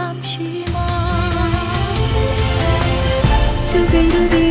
감시마 두비두비